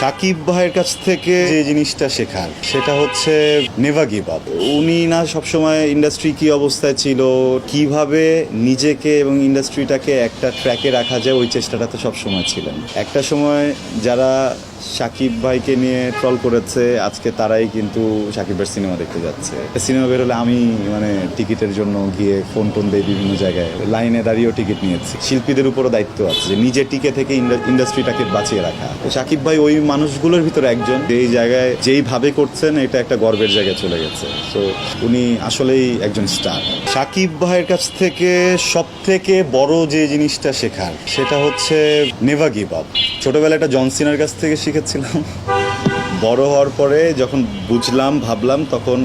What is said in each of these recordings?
সাকিব ভাইয়ের কাছ থেকে যে জিনিসটা শেখার সেটা হচ্ছে নেভাগি আপ। উনি না সবসময় ইন্ডাস্ট্রি কি অবস্থায় ছিল, কীভাবে নিজেকে এবং ইন্ডাস্ট্রিটাকে একটা ট্র্যাকে রাখা যায়, ওই চেষ্টাটা তো সবসময় ছিলেন। একটা সময় যারা সাকিব ভাইকে নিয়ে ট্রল করেছে। আজকে তারাই কিন্তু সাকিবের সিনেমা দেখতে যাচ্ছে। সিনেমা বেরোলে আমি মানে টিকিটের জন্য গিয়ে ফোন টোন দেই বিভিন্ন জায়গায়। লাইনে দাঁড়িয়েও টিকিট নিয়েছি। শিল্পীদের উপরও দায়িত্ব আছে যে নিজে টিকে থেকে ইন্ডা- ইন্ডাস্ট্রিটাকে বাঁচিয়ে রাখা। তো সাকিব ভাই ওই মানুষগুলোর ভিতরে একজন। যেই জায়গায় যেইভাবে করছেন, এটা একটা গর্বের জায়গায় চলে গেছে। তো উনি আসলেই একজন স্টার সাকিব ভাইয়ের কাছ থেকে সব থেকে বড় যে জিনিসটা শেখার, সেটা হচ্ছে নেভার গিভ আপ ছোটবেলায় একটা জনসিনার কাছ থেকে শিখেছিলাম। বড় হওয়ার পরে যখন বুঝলাম, ভাবলাম, তখন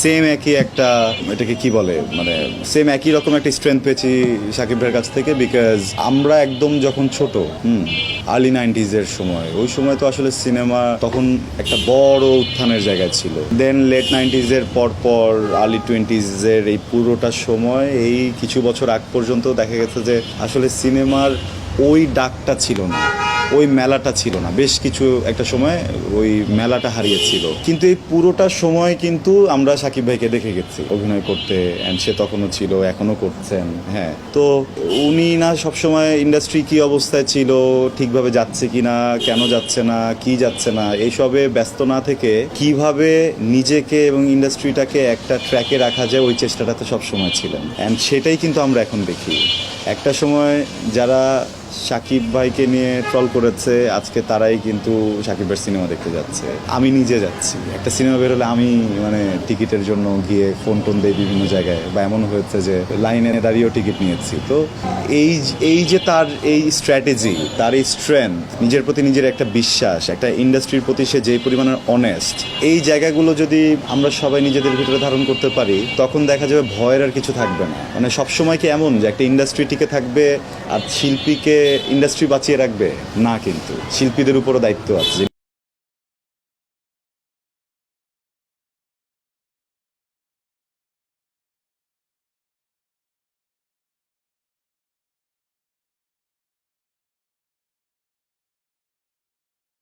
সেম একই একটা, এটাকে কি বলে মানে সেম একই রকম একটা স্ট্রেংথ পেয়েছি সাকিব ভাইয়ের কাছ থেকে বিকজ আমরা একদম যখন ছোট, হুম আর্লি নাইনটিজের সময়, ওই সময় তো আসলে সিনেমা তখন একটা বড় উত্থানের জায়গায় ছিল। দেন লেট নাইনটিজের পর পর আর্লি টোয়েন্টিজের এই পুরোটা সময়, এই কিছু বছর আগ পর্যন্ত দেখা গেছে যে আসলে সিনেমার ওই ডাকটা ছিল না। ওই মেলাটা ছিল না। বেশ কিছু একটা সময় ওই মেলাটা হারিয়েছিল। কিন্তু এই পুরোটা সময় কিন্তু আমরা সাকিব ভাইকে দেখে গেছি। অভিনয় করতে অ্যান্ড সে তখনও ছিল, এখনও করছেন হ্যাঁ। তো উনি না সবসময় ইন্ডাস্ট্রি কি অবস্থায় ছিল, ঠিকভাবে যাচ্ছে কি না, কেন যাচ্ছে না, কি যাচ্ছে না, এইসবে ব্যস্ত না থেকে কীভাবে নিজেকে এবং ইন্ডাস্ট্রিটাকে একটা ট্র্যাকে রাখা যায়, ওই চেষ্টাটা তো সবসময় ছিলেন। অ্যান্ড সেটাই কিন্তু আমরা এখন দেখি। একটা সময় যারা সাকিব ভাইকে নিয়ে ট্রল করেছে, আজকে তারাই কিন্তু সাকিবের সিনেমা দেখতে যাচ্ছে। আমি নিজে যাচ্ছি। একটা সিনেমা বেরোলে আমি মানে টিকিটের জন্য গিয়ে ফোন টোন দেই বিভিন্ন জায়গায়, বা এমন হয়েছে যে লাইনে দাঁড়িয়েও টিকিট নিয়েছি। তো এই এই যে তার এই স্ট্র্যাটেজি তার এই স্ট্রেংথ নিজের প্রতি নিজের একটা বিশ্বাস, একটা ইন্ডাস্ট্রির প্রতি সে যে পরিমাণের অনেস্ট এই জায়গাগুলো যদি আমরা সবাই নিজেদের ভিতরে ধারণ করতে পারি, তখন দেখা যাবে ভয়ের আর কিছু থাকবে না। মানে সবসময় কি এমন যে একটা ইন্ডাস্ট্রি টিকে থাকবে আর শিল্পীকে ইন্ডাস্ট্রি বাঁচিয়ে রাখবে? না কিন্তু। শিল্পীদের উপরও দায়িত্ব আছে।